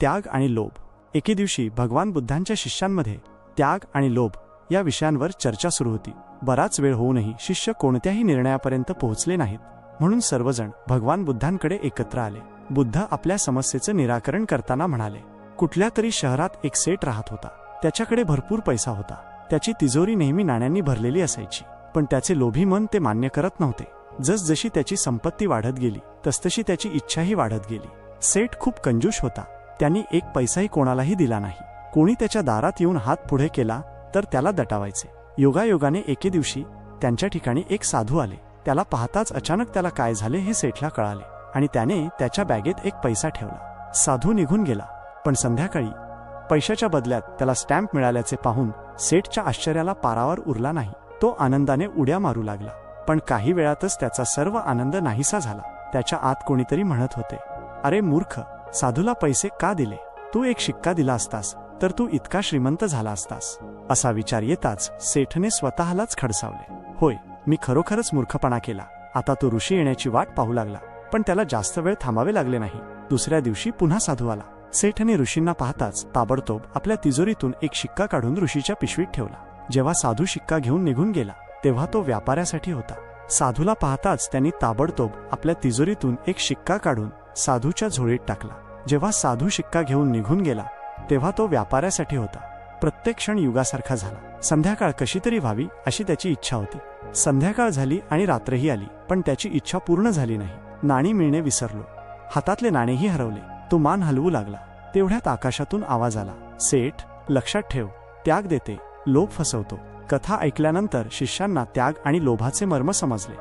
त्याग आणि लोभ. एके दिवशी भगवान बुद्धांच्या शिष्यांमध्ये त्याग आणि लोभ या विषयांवर चर्चा सुरू होती. बराच वेळ होऊनही शिष्य कोणत्याही निर्णयापर्यंत पोहोचले नाहीत. म्हणून सर्वजण भगवान बुद्धांकडे एकत्र आले. बुद्ध आपल्या समस्येचं निराकरण करताना म्हणाले कुठल्या तरी शहरात एक सेट राहत होता. त्याच्याकडे भरपूर पैसा होता. त्याची तिजोरी नेहमी नाण्यांनी भरलेली असायची. पण त्याचे लोभी मन ते मान्य करत नव्हते. जसजशी त्याची संपत्ती वाढत गेली तसतशी त्याची इच्छाही वाढत गेली. सेठ खूप कंजूष होता. त्यांनी एक पैसाही कोणालाही दिला नाही. कोणी त्याच्या दारात येऊन हात पुढे केला तर त्याला दटावायचे. योगायोगाने एके दिवशी त्यांच्या ठिकाणी एक साधू आले. त्याला पाहताच अचानक त्याला काय झाले हे सेठला कळाले आणि त्याने त्याच्या बॅगेत एक पैसा ठेवला. साधू निघून गेला पण संध्याकाळी पैशाच्या बदल्यात त्याला स्टॅम्प मिळाल्याचे पाहून सेठच्या आश्चर्याला पारावर उरला नाही. तो आनंदाने उड्या मारू लागला. पण काही वेळातच त्याचा सर्व आनंद नाहीसा झाला. त्याच्या आत कोणीतरी म्हणत होते अरे मूर्ख साधूला पैसे का दिले? तू एक शिक्का दिला असतास तर तू इतका श्रीमंत झाला असतास. असा विचार येताच सेठने स्वतःलाच खडसावले. होय मी खरोखरच मूर्खपणा केला. आता तो ऋषी येण्याची वाट पाहू लागला पण त्याला जास्त वेळ थांबावे लागले नाही. दुसऱ्या दिवशी पुन्हा साधू आला. सेठने ऋषींना पाहताच ताबडतोब आपल्या तिजोरीतून एक शिक्का काढून ऋषीच्या पिशवीत ठेवला. जेव्हा साधू शिक्का घेऊन निघून गेला तेव्हा तो व्यापाऱ्यासाठी होता. साधूला पाहताच त्यांनी ताबडतोब आपल्या तिजोरीतून एक शिक्का काढून साधूच्या झोळीत टाकला. जेव्हा साधू शिक्का घेऊन निघून गेला तेव्हा तो व्यापाऱ्यासाठी होता. प्रत्येक क्षण युगासारखा झाला. संध्याकाळ कशी तरी व्हावी अशी त्याची इच्छा होती. संध्याकाळ झाली आणि रात्रही आली पण त्याची इच्छा पूर्ण झाली नाही. नाणी मिळणे विसरलो. हातातले नाणेही हरवले. तो मान हलवू लागला. तेवढ्यात आकाशातून आवाज आला. सेठ लक्षात ठेव. त्याग देते. लोभ फसवतो. कथा ऐकल्यानंतर शिष्यांना त्याग आणि लोभाचे मर्म समजले.